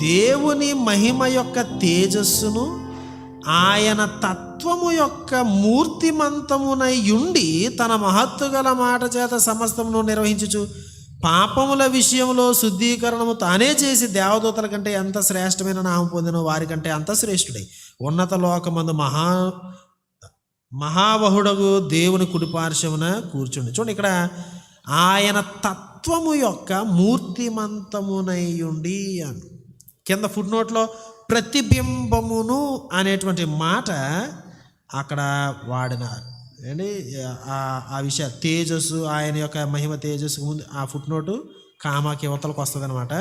దేవుని మహిమ యొక్క తేజస్సును ఆయన తత్వము యొక్క మూర్తిమంతమునై ఉండి తన మహత్తు గల మాట చేత సమస్తమును నిర్వహించుచు పాపముల విషయంలో శుద్ధీకరణము తానే చేసి దేవదూతల కంటే ఎంత శ్రేష్టమైన నామం పొందిన వారికంటే అంత శ్రేష్ఠుడై. ఉన్నత లోకమందు మహా మహావహుడగు దేవుని కుడిపార్శ్వమున కూర్చుండి. చూడండి ఇక్కడ ఆయన తత్వము యొక్క మూర్తిమంతమునై ఉండి అను. కింద ఫుడ్ నోట్లో ప్రతిబింబమును అనేటువంటి మాట అక్కడ వాడిన ఏంటి? ఆ- ఆ విషయ తేజస్సు ఆయన యొక్క మహిమ తేజస్సు ముందు ఆ ఫుట్ నోటు కామాకి యువతలకు వస్తుంది అనమాట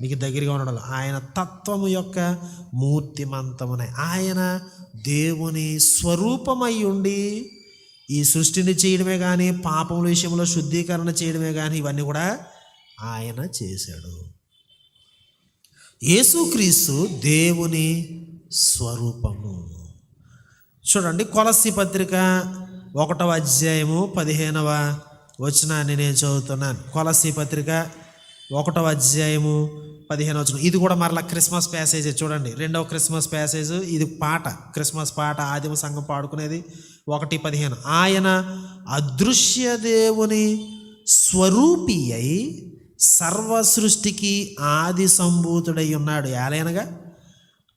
మీకు దగ్గరగా ఉండడం ఆయన తత్వము యొక్క మూర్తిమంతమునై. ఆయన దేవుని స్వరూపమై ఉండి ఈ సృష్టిని చేయడమే కానీ పాపముల విషయంలో శుద్ధీకరణ చేయడమే కానీ ఇవన్నీ కూడా ఆయన చేశాడు. యేసుక్రీస్తు దేవుని స్వరూపము. చూడండి కొలసి పత్రిక ఒకటవ అధ్యాయము పదిహేనవ వచనాన్ని నేను చదువుతున్నాను. కొలసి పత్రిక ఒకటవ అధ్యాయము పదిహేను వచనం. ఇది కూడా మరలా క్రిస్మస్ ప్యాసేజ్ చూడండి. రెండవ క్రిస్మస్ ప్యాసేజ్ ఇది పాట. క్రిస్మస్ పాట ఆదిమ సంఘం పాడుకునేది ఒకటి పదిహేను. ఆయన అదృశ్య దేవుని స్వరూపి అయి సర్వ సృష్టికి ఆది సంభూతుడై ఉన్నాడు. ఏలైనగా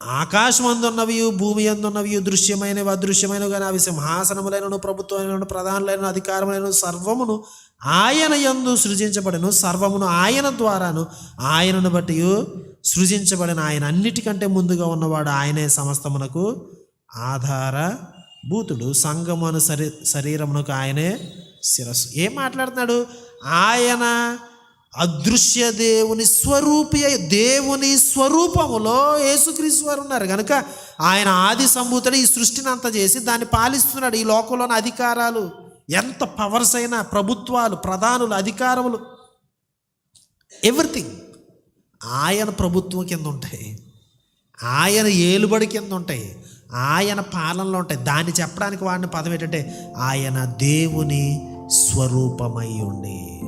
ఆకాశం అందున్నవి భూమి అందున్నవి దృశ్యమైనవి అదృశ్యమైనవి కానీ అవి సింహాసనములైనను ప్రభుత్వమైన ప్రధానులైన అధికారములైన సర్వమును ఆయన యందు సృజించబడను. సర్వమును ఆయన ద్వారాను ఆయనను బట్టి సృజించబడిన. ఆయన అన్నిటికంటే ముందుగా ఉన్నవాడు ఆయనే సమస్తమునకు ఆధార భూతుడు సంగమును శరీ శరీరమునకు ఆయనే శిరస్సు. ఏం మాట్లాడుతున్నాడు? ఆయన అదృశ్య దేవుని స్వరూపి దేవుని స్వరూపములో యేసుక్రీస్తు వారు ఉన్నారు. కనుక ఆయన ఆది సంభూతుడు ఈ సృష్టిని అంత చేసి దాన్ని పాలిస్తున్నాడు. ఈ లోకంలోని అధికారాలు ఎంత పవర్స్ అయినా ప్రభుత్వాలు ప్రధానులు అధికారములు ఎవ్రీథింగ్ ఆయన ప్రభుత్వం కింద ఉంటాయి. ఆయన ఏలుబడి కింద ఉంటాయి. ఆయన పాలనలో ఉంటాయి. దాన్ని చెప్పడానికి వాడిన పదం ఏంటంటే ఆయన దేవుని స్వరూపమై ఉండే.